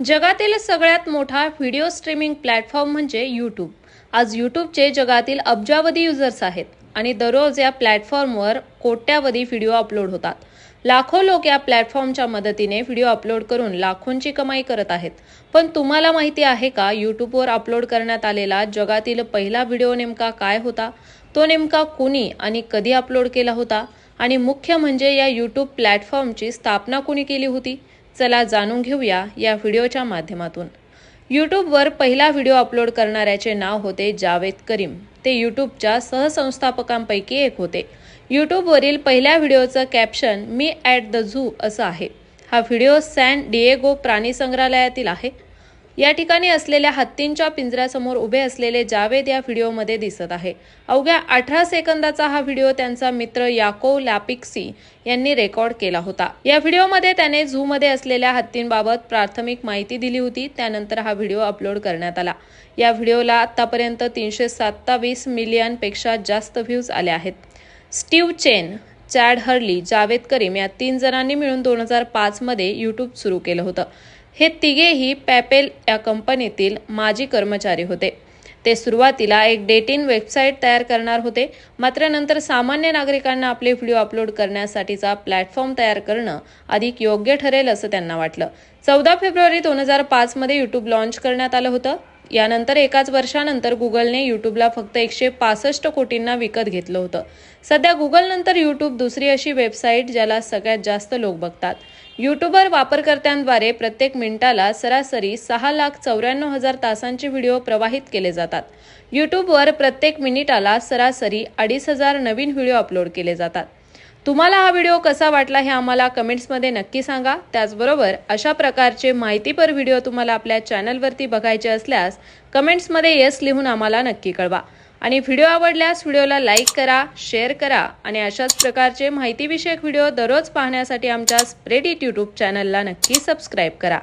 जगातील सगळ्यात मोठा व्हिडिओ स्ट्रीमिंग प्लॅटफॉर्म म्हणजे यूट्यूब आज यूट्यूबचे जगातील अब्जावधी युजर्स आहेत आणि दररोज या प्लॅटफॉर्मवर कोट्यावधी व्हिडिओ अपलोड होतात. लाखो लोक या प्लॅटफॉर्मच्या मदतीने व्हिडिओ अपलोड करून लाखोंची कमाई करत आहेत. पण तुम्हाला माहिती आहे का यूट्यूबवर अपलोड करण्यात आलेला जगातील पहिला व्हिडिओ नेमका काय होता? तो नेमका कुणी आणि कधी अपलोड केला होता? आणि मुख्य म्हणजे या यूट्यूब प्लॅटफॉर्मची स्थापना कुणी केली होती? चला जाणून घेऊया या व्हिडिओच्या माध्यमातून. यूट्यूबवर पहिला व्हिडिओ अपलोड करणाऱ्याचे नाव होते जावेद करीम. ते यूट्यूबच्या सहसंस्थापकांपैकी एक होते. यूट्यूबवरील पहिल्या व्हिडिओचं caption me at the zoo असं आहे. हा व्हिडिओ सॅन डिएगो प्राणी संग्रहालयातील आहे. या ठिकाणी असलेल्या हत्तींच्या पिंजऱ्यासमोर उभे असलेले जावेद या व्हिडिओमध्ये दिसत आहे. अवघ्या अठरा सेकंदाचा हा व्हिडिओ त्यांचा मित्र याको लॅपिक्सी यांनी रेकॉर्ड केला होता. या व्हिडिओमध्ये त्याने झूमध्ये असलेल्या हत्तींबाबत प्राथमिक माहिती दिली होती. त्यानंतर हा व्हिडिओ अपलोड करण्यात आला. या व्हिडिओला आतापर्यंत तीनशे सत्तावीस मिलियनपेक्षा जास्त व्ह्यूज आले आहेत. Steve Chen Chad Hurley Jawed Karim या तीन जणांनी मिळून दोन हजार पाचमध्ये यूट्यूब सुरू केलं होतं. हे तिघेही पॅपेल या कंपनीतील माजी कर्मचारी होते. ते सुरुवातीला एक डेटिंग वेबसाईट तयार करणार होते. मात्र नंतर सामान्य नागरिकांना आपले व्हिडिओ अपलोड करण्यासाठीचा प्लॅटफॉर्म तयार करणं अधिक योग्य ठरेल असं त्यांना वाटलं. चौदा फेब्रुवारी दोन हजार पाचमध्ये यूट्यूब लॉन्च करण्यात आलं होतं. यानंतर एकाच वर्षानंतर गुगलने यूट्यूबला फक्त एकशे पासष्ट कोटींना विकत घेतलं होतं. सध्या गुगलनंतर यूट्यूब दुसरी अशी वेबसाईट ज्याला सगळ्यात जास्त लोक बघतात. यूट्यूबर वापरकर्त्यांद्वारे प्रत्येक मिनिटाला सरासरी सहा लाख चौऱ्याण्णव हजार तासांचे व्हिडिओ प्रवाहित केले जातात. यूट्यूबवर प्रत्येक मिनिटाला सरासरी अडीच हजार नवीन व्हिडिओ अपलोड केले जातात. तुम्हाला हा व्हिडिओ कसा वाटला हे आम्हाला कमेंट्समध्ये नक्की सांगा. त्याचबरोबर अशा प्रकारचे माहितीपर व्हिडिओ तुम्हाला आपल्या चॅनलवरती बघायचे असल्यास कमेंट्समध्ये येस लिहून आम्हाला नक्की कळवा. आणि व्हिडिओ आवडल्यास व्हिडिओला लाईक करा शेअर करा आणि अशाच प्रकारचे माहितीविषयक व्हिडिओ दररोज पाहण्यासाठी आमच्या स्प्रेडिट यूट्यूब चॅनलला नक्की सबस्क्राईब करा.